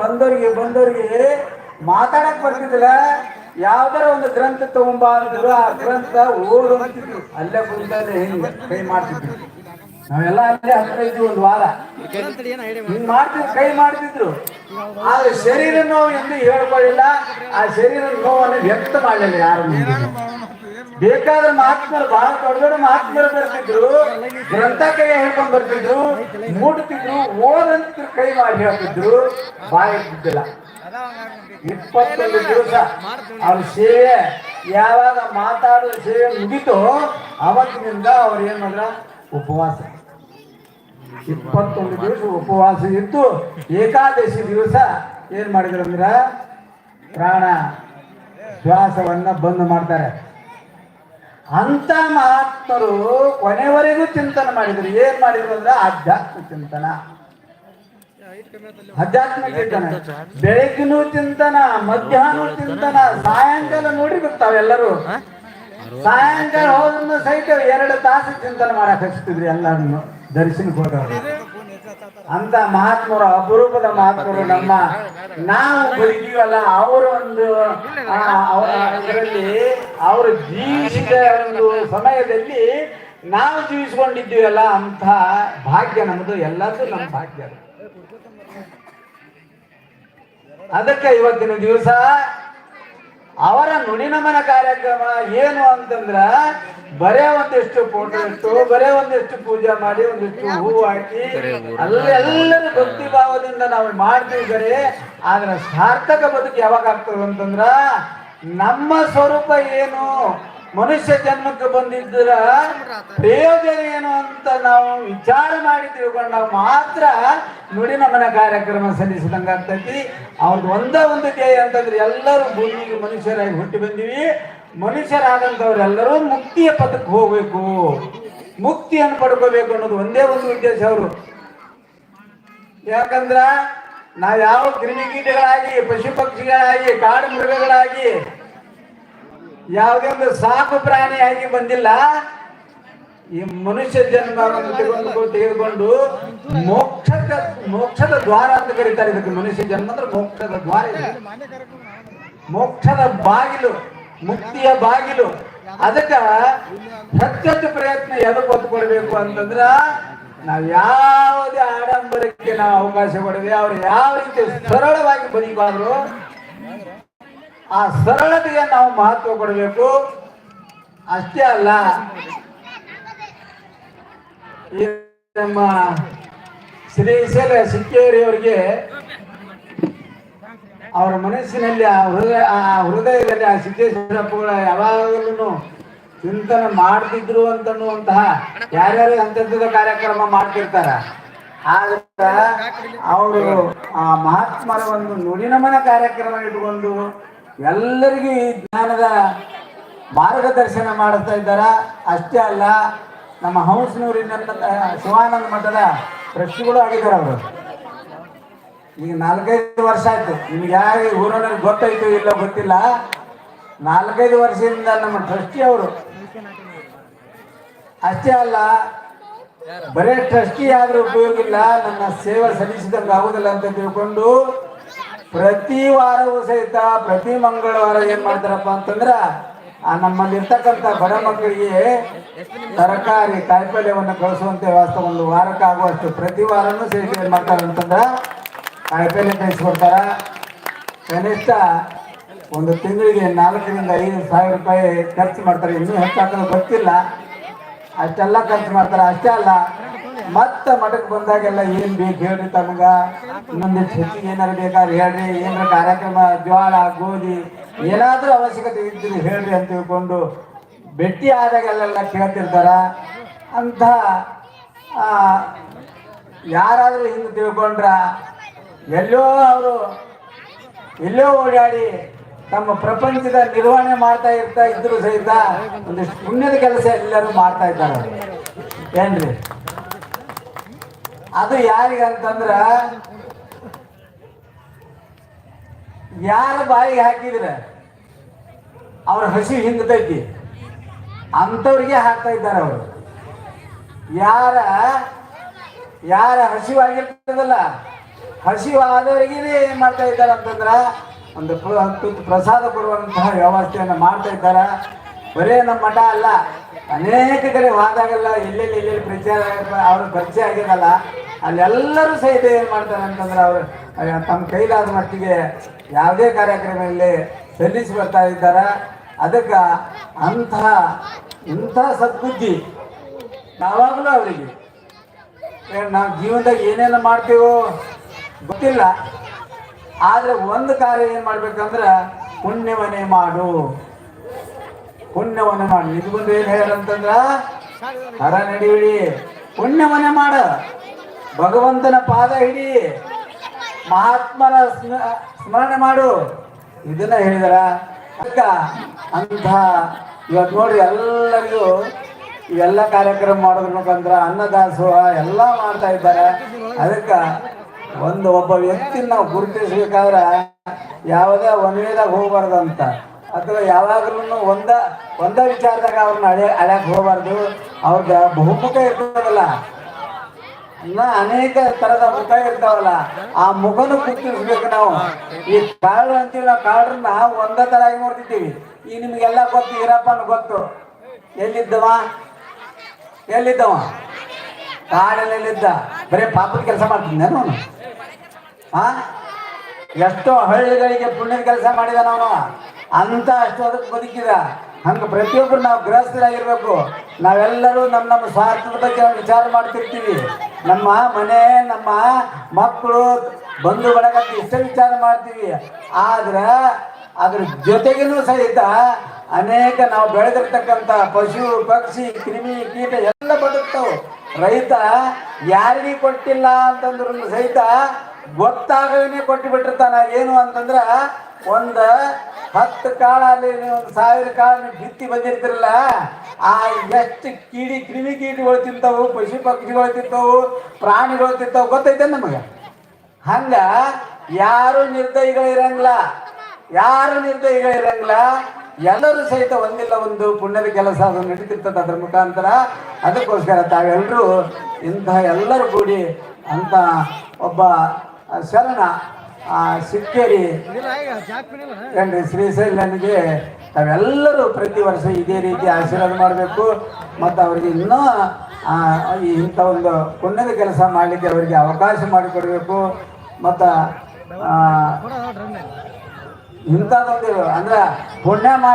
ಬಂದವ್ರಿಗೆ ಬಂದವ್ರಿಗೆ ಮಾತಾಡಕ್ ಬರ್ತಿದ್ದಿಲ್ಲ. ಯಾವ್ದಾರ ಒಂದು ಗ್ರಂಥ ತಗೊಂಬ ಅಂದ್ರು ಆ ಗ್ರಂಥ ಓದು ಅಲ್ಲೇ ಕುಂತಲ್ಲೇ ಕೈ ಮಾಡ್ತಿದ್ರು ನಾವೆಲ್ಲ ಅಲ್ಲೇ ಹತ್ರ ಇದ್ವಿ ಒಂದು ವಾರ. ಹಿಂಗ್ ಮಾಡ್ತಿದ್ರು, ಕೈ ಮಾಡ್ತಿದ್ರು. ಆದ್ರೆ ಶರೀರ ನೋವು ಎಂದು ಹೇಳ್ಕೊಳ್ಳಿಲ್ಲ. ಆ ಶರೀರ ನೋವನ್ನು ವ್ಯಕ್ತ ಮಾಡಲಿಲ್ಲ ಯಾರು ಬೇಕಾದ್ರೆ ಮಹಾತ್ಮರು ಬಹಳ ದೊಡ್ಡ ದೊಡ್ಡ ಮಹಾತ್ಮರು ಬರ್ತಿದ್ರು. ಗ್ರಂಥ ಕೈ ಹೇಳ್ಕೊಂಡ್ ಬರ್ತಿದ್ರು. ಮೂಡ್ತಿದ್ರು. ಓದಂತ ಕೈ ಮಾಡಿ ಹೇಳ್ತಿದ್ರು. ಬಾಯಿ ಇದ್ದಿಲ್ಲ ಇಪ್ಪತ್ತೊಂದು ದಿವಸ ಅವ್ರ ಸೇವೆ, ಯಾವಾಗ ಮಾತಾಡೋ ಸೇವೆ ಮುಗಿತೋ ಅವತ್ತಿನಿಂದ ಅವ್ರು ಏನ್ ಮಾಡಿದ್ರ? ಉಪವಾಸ. ಇಪ್ಪತ್ತೊಂದು ದಿವಸ ಉಪವಾಸ ಇದ್ದು ಏಕಾದಶಿ ದಿವಸ ಏನ್ ಮಾಡಿದ್ರು ಅಂದ್ರ ಪ್ರಾಣ ಶ್ವಾಸವನ್ನ ಬಂದ್ ಮಾಡ್ತಾರೆ. ಅಂತ ಮಹಾತ್ಮರು ಕೊನೆವರೆಗೂ ಚಿಂತನೆ ಮಾಡಿದ್ರು. ಏನ್ ಮಾಡಿದ್ರು ಅಂದ್ರೆ ಆಧ್ಯಾತ್ಮ ಚಿಂತನ. ಅಧ್ಯಾತ್ಮ ಚಿಂತನ. ಬೆಳಗ್ಗೆ ಚಿಂತನ, ಮಧ್ಯಾಹ್ನ ಚಿಂತನ, ಸಾಯಂಕಾಲ ನೋಡಿರ್ಬೇಕು ತಾವೆಲ್ಲರೂ ಸಾಯಂಕಾಲ ಹೋದ್ರೂ ಸಹಿತ ಎರಡು ತಾಸು ಚಿಂತನೆ ಮಾಡಕ್ ಹಚ್ತಿದ್ರಿ ಎಲ್ಲರನ್ನು. ದರ್ಶನಕ್ಕೆ ಹೋದವರು. ಅಂತ ಮಹಾತ್ಮರು, ಅಪರೂಪದ ಮಹಾತ್ಮರು ನಮ್ಮ ನಾವು ಬದುಕೀವಲ್ಲ ಅವರ ಒಂದು ಇದರಲ್ಲಿ ಅವರು ಜೀವಿಸಿದ ಒಂದು ಸಮಯದಲ್ಲಿ ನಾವು ಜೀವಿಸ್ಕೊಂಡಿದ್ದೀವಲ್ಲ ಅಂತ ಭಾಗ್ಯ ನಮ್ದು, ಎಲ್ಲದೂ ನಮ್ಮ ಭಾಗ್ಯ ಅದಕ್ಕೆ ಇವತ್ತಿನ ದಿವಸ ಅವರ ನುಡಿನಮನ ಕಾರ್ಯಕ್ರಮ ಏನು ಅಂತಂದ್ರ ಬರೇ ಒಂದಿಷ್ಟು ಫೋಟೋ ಇಟ್ಟು ಬರೇ ಒಂದಿಷ್ಟು ಪೂಜೆ ಮಾಡಿ ಒಂದಿಷ್ಟು ಹೂ ಹಾಕಿ ಅಲ್ಲಿ ಎಲ್ಲರೂ ಭಕ್ತಿ ಭಾವದಿಂದ ನಾವು ಮಾಡ್ತೀವಿ ಬರೇ. ಆದ್ರೆ ಸಾರ್ಥಕ ಬದುಕು ಯಾವಾಗ ಆಗ್ತದೆ ಅಂತಂದ್ರ ನಮ್ಮ ಸ್ವರೂಪ ಏನು? ಮನುಷ್ಯ ಜನ್ಮಕ್ಕೆ ಬಂದಿದ್ದರ ಪ್ರಯೋಜನ ಏನು ಅಂತ ನಾವು ವಿಚಾರ ಮಾಡಿ ತಿಳ್ಕೊಂಡು ನಾವು ಮಾತ್ರ ನುಡಿ ನಮನ ಕಾರ್ಯಕ್ರಮ ಸಲ್ಲಿಸಿದಂಗ ಆಗ್ತೈತಿ. ಅವ್ರದ್ದು ಒಂದೇ ಒಂದು ಧ್ಯೇಯ ಅಂತಂದ್ರೆ ಎಲ್ಲರೂ ಭೂಮಿಗೆ ಮನುಷ್ಯರಾಗಿ ಹುಟ್ಟಿ ಬಂದಿವಿ. ಮನುಷ್ಯರಾದಂಥವ್ರೆಲ್ಲರೂ ಮುಕ್ತಿಯ ಪಥಕ್ಕೆ ಹೋಗಬೇಕು. ಮುಕ್ತಿಯನ್ನು ಪಡ್ಕೋಬೇಕು ಅನ್ನೋದು ಒಂದೇ ಒಂದು ಉದ್ದೇಶ ಅವರು. ಯಾಕಂದ್ರ ನಾವು ಯಾವ ಕ್ರಿಮಿಕೀಟಗಳಾಗಿ ಪಶು ಪಕ್ಷಿಗಳಾಗಿ ಕಾಡು ಮೃಗಗಳಾಗಿ ಯಾವುದೇ ಒಂದು ಸಾಕು ಪ್ರಾಣಿಯಾಗಿ ಬಂದಿಲ್ಲ, ಈ ಮನುಷ್ಯ ಜನ್ಮ ತೆಗೆದುಕೊಂಡು ಮೋಕ್ಷದ ಮೋಕ್ಷದ ದ್ವಾರ ಅಂತ ಕರೀತಾರೆ ಇದಕ್ಕೆ. ಮನುಷ್ಯ ಜನ್ಮ ಅಂದ್ರೆ ಮೋಕ್ಷದ ದ್ವಾರ ಮೋಕ್ಷದ ಬಾಗಿಲು. ಮುಕ್ತಿಯ ಬಾಗಿಲು. ಅದಕ್ಕ ಹೆಚ್ಚೆಚ್ಚು ಪ್ರಯತ್ನ ಎದಕ್ಕೆ ಒತ್ತು ಕೊಡಬೇಕು ಅಂತಂದ್ರ ನಾವ್ ಯಾವುದೇ ಆಡಂಬರಕ್ಕೆ ನಾವು ಅವಕಾಶ ಕೊಡದೆ ಅವ್ರು ಯಾವ ರೀತಿ ಸರಳವಾಗಿ ಬದುಕಾದ್ರು ಆ ಸರಳತೆಗೆ ನಾವು ಮಹತ್ವ ಕೊಡಬೇಕು. ಅಷ್ಟೇ ಅಲ್ಲ ನಮ್ಮ ಶ್ರೀಶೈಲ ಸಿಕ್ಕೇರಿ ಅವರಿಗೆ ಅವರ ಮನಸ್ಸಿನಲ್ಲಿ ಆ ಹೃದಯ, ಆ ಹೃದಯದಲ್ಲಿ ಆ ಸಿದ್ದೇಶ್ವರಪ್ಪಗಳ ಯಾವಾಗಲೂ ಚಿಂತನೆ ಮಾಡ್ತಿದ್ರು ಅಂತನ್ನುವಂತಹ ಯಾರ್ಯಾರು ಅಂತಂತದ ಕಾರ್ಯಕ್ರಮ ಮಾಡ್ತಿರ್ತಾರ. ಆದ್ರೆ ಅವರು ಆ ಮಹಾತ್ಮರ ಒಂದು ನುಡಿನಮನ ಕಾರ್ಯಕ್ರಮ ಇಟ್ಕೊಂಡು ಎಲ್ಲರಿಗೂ ಈ ಜ್ಞಾನದ ಮಾರ್ಗದರ್ಶನ ಮಾಡ್ತಾ ಇದ್ದಾರ. ಅಷ್ಟೇ ಅಲ್ಲ, ನಮ್ಮ ಹಂಸನೂರಿನ ಶಿವಾನಂದ ಮಠದ ಪ್ರಶ್ನೆಗಳು ಆಗಿದ್ದಾರೆ ಅವರು. ಈಗ ನಾಲ್ಕೈದು ವರ್ಷ ಆಯ್ತು. ನಿಮ್ಗೆ ಯಾರು ಊರವ್ರಿಗೆ ಗೊತ್ತಾಯ್ತು ಇಲ್ಲ ಗೊತ್ತಿಲ್ಲ. ನಾಲ್ಕೈದು ವರ್ಷದಿಂದ ನಮ್ಮ ಟ್ರಸ್ಟಿ ಅವರು. ಅಷ್ಟೇ ಅಲ್ಲ, ಬರೇ ಟ್ರಸ್ಟಿ ಆದ್ರೂ ಉಪಯೋಗ ಇಲ್ಲ, ನನ್ನ ಸೇವೆ ಸಲ್ಲಿಸಿದಂಗೆ ಆಗುದಿಲ್ಲ ಅಂತ ತಿಳ್ಕೊಂಡು ಪ್ರತಿ ವಾರವೂ ಸಹಿತ, ಪ್ರತಿ ಮಂಗಳವಾರ ಏನ್ ಮಾಡ್ತಾರಪ್ಪ ಅಂತಂದ್ರ, ಆ ನಮ್ಮಲ್ಲಿ ಇರ್ತಕ್ಕಂಥ ಬಡ ಮಕ್ಕಳಿಗೆ ತರಕಾರಿ, ಕಾಯಿಪಲ್ಯವನ್ನು ಕಳಿಸುವಂತೆ ವ್ಯವಸ್ಥೆ ಒಂದು ವಾರಕ್ಕೆ ಆಗುವಷ್ಟು ಪ್ರತಿ ವಾರನೂ ಸಹಿತ ಏನ್ ಮಾಡ್ತಾರೆ ಕಾಯಿಪಲ್ಯ ಕಳಿಸ್ಕೊಡ್ತಾರ ಕನಿಷ್ಠ ಒಂದು ತಿಂಗಳಿಗೆ ನಾಲ್ಕರಿಂದ ಐದು ಸಾವಿರ ರೂಪಾಯಿ ಖರ್ಚು ಮಾಡ್ತಾರೆ. ಇನ್ನೂ ಹೆಚ್ಚಾಕೋದು ಗೊತ್ತಿಲ್ಲ. ಅಷ್ಟೆಲ್ಲ ಖರ್ಚು ಮಾಡ್ತಾರೆ. ಅಷ್ಟೇ ಅಲ್ಲ, ಮತ್ತೆ ಮಠಕ್ಕೆ ಬಂದಾಗೆಲ್ಲ ಏನ್ ಬೇಕು ಹೇಳ್ರಿ ತಮಗ? ಇನ್ನೊಂದಿಷ್ಟು ಹೆಚ್ಚಿಗೆ ಏನಾರು ಬೇಕಾದ್ರೆ ಹೇಳ್ರಿ. ಏನಾರ ಕಾರ್ಯಕ್ರಮ, ಜ್ವಾಳ, ಗೋಧಿ ಏನಾದ್ರೂ ಅವಶ್ಯಕತೆ ಇದ್ದರೆ ಹೇಳ್ರಿ ಅಂತ ತಿಳ್ಕೊಂಡು ಭೇಟಿ ಆದಾಗೆಲ್ಲ ಕೇಳ್ತಿರ್ತಾರ. ಅಂತ ಯಾರಾದ್ರೂ ಹಿಂಗೆ ತಿಳ್ಕೊಂಡ್ರ ಎಲ್ಲೋ ಅವರು ಎಲ್ಲೋ ಓಡಾಡಿ ತಮ್ಮ ಪ್ರಪಂಚದ ನಿರ್ವಹಣೆ ಮಾಡ್ತಾ ಇರ್ತಾ ಇದ್ರು ಸಹಿತ ಒಂದಿಷ್ಟು ಪುಣ್ಯದ ಕೆಲಸ ಎಲ್ಲರೂ ಮಾಡ್ತಾ ಇದ್ದಾರೆ. ಏನ್ರಿ? ಅದು ಯಾರಿಗಂತಂದ್ರ ಯಾರ ಬಾಯಿಗೆ ಹಾಕಿದ್ರೆ ಅವ್ರ ಹಸಿ ಹಿಂಗತೈತಿ ಅಂಥವ್ರಿಗೆ ಹಾಕ್ತಾ ಇದ್ದಾರೆ ಅವರು. ಯಾರ ಯಾರ ಹಸಿವಾಗಿರ್ತದಲ್ಲ ಹಸಿವು ಏನು ಮಾಡ್ತಾ ಇದ್ದಾರೆ ಅಂತಂದ್ರೆ ಒಂದು ಹತ್ತು ಪ್ರಸಾದ ಕೊಡುವಂತಹ ವ್ಯವಸ್ಥೆಯನ್ನು ಮಾಡ್ತಾ ಇದ್ದಾರೆ. ಬರೇ ನಮ್ಮ ಮಠ ಅಲ್ಲ, ಅನೇಕ ಕಡೆ ಹೋದಾಗೆಲ್ಲ ಎಲ್ಲೆಲ್ಲಿ ಎಲ್ಲೆಲ್ಲಿ ಪ್ರಚಾರ ಅವ್ರ ಪರಿಚಯ ಆಗಿರಲ್ಲ, ಅಲ್ಲೆಲ್ಲರೂ ಸಹಿತ ಏನು ಮಾಡ್ತಾರೆ ಅಂತಂದ್ರೆ ಅವರು ತಮ್ಮ ಕೈಲಾದ ಮಟ್ಟಿಗೆ ಯಾವುದೇ ಕಾರ್ಯಕ್ರಮದಲ್ಲಿ ಸಲ್ಲಿಸಿ ಬರ್ತಾ ಇದ್ದಾರೆ. ಅದಕ್ಕೆ ಅಂತಹ, ಇಂಥ ಸದ್ಬುದ್ಧಿ ಯಾವಾಗಲೂ ಅವರಿಗೆ. ನಾವು ಜೀವನದಾಗ ಏನೇನು ಮಾಡ್ತೀವೋ ಗೊತ್ತಿಲ್ಲ. ಆದ್ರೆ ಒಂದು ಕಾರ್ಯ ಏನು ಮಾಡ್ಬೇಕಂದ್ರೆ ಪುಣ್ಯವನೇ ಮಾಡು. ಪುಣ್ಯವನ್ನೇ ಮಾಡು. ಬಂದು ಏನು ಹೇಳಂತಂದ್ರ ಹರ ನಡಿಬಿಡಿ ಮಾಡು ಮಾಡ. ಭಗವಂತನ ಪಾದ ಹಿಡಿ ಮಹಾತ್ಮನ ಸ್ಮ- ಸ್ಮರಣೆ ಮಾಡು. ಇದನ್ನ ಹೇಳಿದಾರ. ಅಕ್ಕ ಅಂತ ಇವತ್ತು ನೋಡಿ ಎಲ್ಲರಿಗೂ ಇವೆಲ್ಲ ಕಾರ್ಯಕ್ರಮ ಮಾಡೋದ್ರ ಮುಖಾಂತರ ಅನ್ನದಾಸೋಹ ಎಲ್ಲ ಮಾಡ್ತಾ ಇದ್ದಾರೆ. ಅದಕ್ಕೆ ಒಂದು ಒಬ್ಬ ವ್ಯಕ್ತಿನ ನಾವು ಗುರುತಿಸಬೇಕಾದ್ರೆ ಯಾವುದೇ ಒನ್ವೇದಾಗ ಹೋಗ್ಬಾರ್ದಂತ. ಅಂತ ಅಥವಾ ಯಾವಾಗಲೂ ಒಂದ ಒಂದ ವಿಚಾರದಾಗ ಅವ್ರನ್ನ ಅಳೆ, ಅಳ್ಯಾಕ್ ಹೋಗ್ಬಾರ್ದು. ಅವ್ರದ ಬಹುಮುಖ ಇರ್ತದಲ್ಲ. ಇನ್ನ ಅನೇಕ ತರದ ಮುಖ ಇರ್ತಾವಲ್ಲ, ಆ ಮುಖನು ಗುರುತಿಸ್ಬೇಕು ನಾವು. ಈ ಕಾಳು ಅಂತೀವಿ ನಾವು ಕಾಳನ್ನ ಒಂದ ತರ ನೋಡ್ತಿದ್ದೀವಿ. ಈ ನಿಮ್ಗೆಲ್ಲ ಗೊತ್ತು, ಈರಪ್ಪನ ಗೊತ್ತು. ಎಲ್ಲಿದ್ದವ? ಎಲ್ಲಿದ್ದವ? ಕಾಡಲ್ಲೆಲ್ಲಿದ್ದ? ಬರೀ ಪಾಪದ ಕೆಲಸ ಮಾಡ್ತೀನಿ ಅವನು. ಆ? ಎಷ್ಟೋ ಹಳ್ಳಿಗಳಿಗೆ ಪುಣ್ಯದ ಕೆಲಸ ಮಾಡಿದ ನಾವು. ಅಂತ ಅಷ್ಟು ಅದಕ್ಕೆ ಬದುಕಿದ. ಹಂಗೆ ಪ್ರತಿಯೊಬ್ಬರು ನಾವು ಗೃಹಸ್ಥರಾಗಿರ್ಬೇಕು. ನಾವೆಲ್ಲರೂ ನಮ್ಮ ನಮ್ಮ ಸ್ವಾರ್ಥದ ಬಗ್ಗೆ ನಾವು ವಿಚಾರ ಮಾಡ್ತಿರ್ತೀವಿ. ನಮ್ಮ ಮನೆ, ನಮ್ಮ ಮಕ್ಕಳು ಬಂಧು ಬಳಗ ಇಷ್ಟೇ ವಿಚಾರ ಮಾಡ್ತೀವಿ. ಆದ್ರೆ ಅದ್ರ ಜೊತೆಗಿನೂ ಸಹಿತ ಅನೇಕ ನಾವು ಬೆಳೆದಿರ್ತಕ್ಕಂಥ ಪಶು, ಪಕ್ಷಿ, ಕ್ರಿಮಿ ಕೀಟ ಎಲ್ಲ ಬದುಕ್ತಾವು. ರೈತ ಯಾರಿಗೂ ಕೊಟ್ಟಿಲ್ಲ ಅಂತಂದ್ರೂ ಸಹಿತ ಗೊತ್ತಾಗದೇ ಕೊಟ್ಟು ಬಿಟ್ಟಿರ್ತಾನ. ಏನು ಅಂತಂದ್ರ, ಒಂದು ಹತ್ತು ಕಾಳಲ್ಲಿ ನೀವು ಒಂದು ಸಾವಿರ ಕಾಳ ಬಿತ್ತಿ ಬಂದಿರ್ತಿರಲ್ಲ, ಆ ಎಷ್ಟು ಕೀಡಿ ಕ್ರಿಮಿ ಕೀಟಗಳು ತಿಂತಾವು, ಪಶು ಪಕ್ಷಿಗಳು ತಿಂತಾವು, ಪ್ರಾಣಿಗಳು ತಿಂತಾವು ಗೊತ್ತೈತೆ ನಮಗೆ? ಹಂಗ ಯಾರು ನಿರ್ದಯಿಗಳಿರಂಗಿಲ್ಲ ಯಾರು ನಿರ್ದಯಿಗಳಿರಂಗಿಲ್ಲ ಎಲ್ಲರೂ ಸಹಿತ ಒಂದಿಲ್ಲ ಒಂದು ಪುಣ್ಯದ ಕೆಲಸ ಅದು ನಡೀತಿರ್ತದೆ ಅದ್ರ ಮುಖಾಂತರ. ಅದಕ್ಕೋಸ್ಕರ ತಾವೆಲ್ಲರೂ ಇಂತಹ ಎಲ್ಲರೂ ಕೂಡಿ ಅಂತ ಒಬ್ಬ ಶರಣ ಸಿಕ್ಕೇರಿ ಏನ್ರಿ ಶ್ರೀಶೈಲನಿಗೆ ತಾವೆಲ್ಲರೂ ಪ್ರತಿ ವರ್ಷ ಇದೇ ರೀತಿ ಆಶೀರ್ವಾದ ಮಾಡಬೇಕು. ಮತ್ತು ಅವರಿಗೆ ಇನ್ನೂ ಇಂಥ ಒಂದು ಪುಣ್ಯದ ಕೆಲಸ ಮಾಡಲಿಕ್ಕೆ ಅವರಿಗೆ ಅವಕಾಶ ಮಾಡಿಕೊಡಬೇಕು. ಮತ್ತು ಇಂಥದ್ದೊಂದು, ಅಂದ್ರೆ ಪುಣ್ಯ ಮಾಡಿ